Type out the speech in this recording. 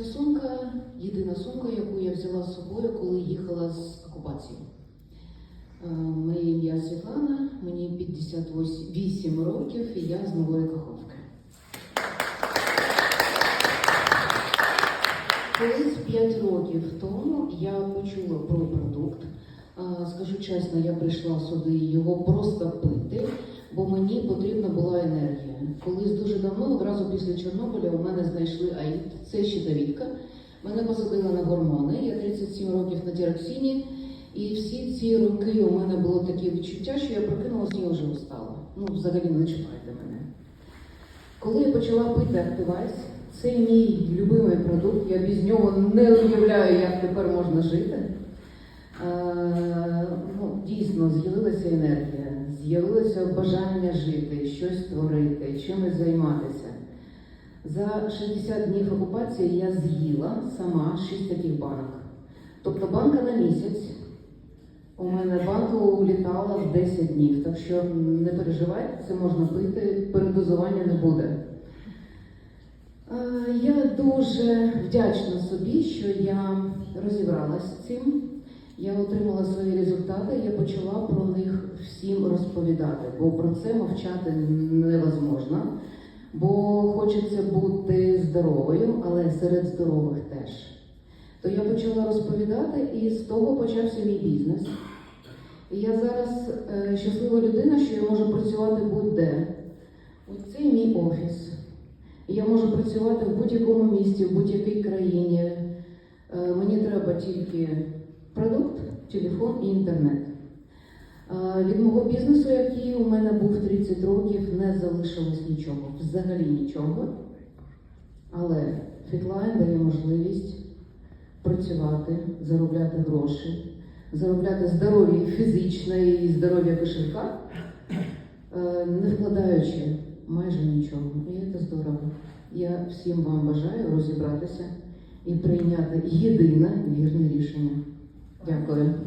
Ця сумка єдина сумка, яку я взяла з собою, коли їхала з окупації. Е, Моє ім'я Світлана, мені 58 років і я з Нової Каховки. Колись 5 років тому я почула про продукт. Скажу чесно, я прийшла сюди його просто пити, бо мені потрібна була енергія. Колись одразу після Чорнобиля, у мене знайшли АІД, це щитовідка. Мене посадили на гормони. Я 37 років на тіроксині, і всі ці роки у мене було таке відчуття, що я прокинулася і вже устала. Ну, взагалі не чіпайте мене. Коли я почала пити Активайс, це мій любимий продукт, я без нього не уявляю, як тепер можна жити. Е, ну, дійсно, з'явилася енергія, з'явилося бажання жити, щось творити, чимось займатися. За 60 днів окупації я з'їла сама 6 таких банок. Тобто банка на місяць. У мене банка улітала в 10 днів, так що не переживайте, це можна пити, передозування не буде. Е, Я дуже вдячна собі, що я розібралася з цим. Я отримала свої результати, я почала про них всім розповідати, бо про це мовчати невозможно. Бо хочеться бути здоровою, але серед здорових теж. То я почала розповідати, і з того почався мій бізнес. І я зараз е, щаслива людина, що я можу працювати будь-де. Ось це мій офіс. І Я можу працювати в будь-якому місті, в будь-якій країні. Е, Мені треба тільки продукт, телефон і інтернет. Е, Від мого бізнесу, який у мене був 30 років, не залишилось нічого, взагалі нічого. Але Фітлайн дає можливість працювати, заробляти гроші, заробляти здоров'я фізичне і здоров'я кошелька, е, не вкладаючи майже нічого. І це здорово. Я всім вам бажаю розібратися і прийняти єдине вірне рішення. Дякую.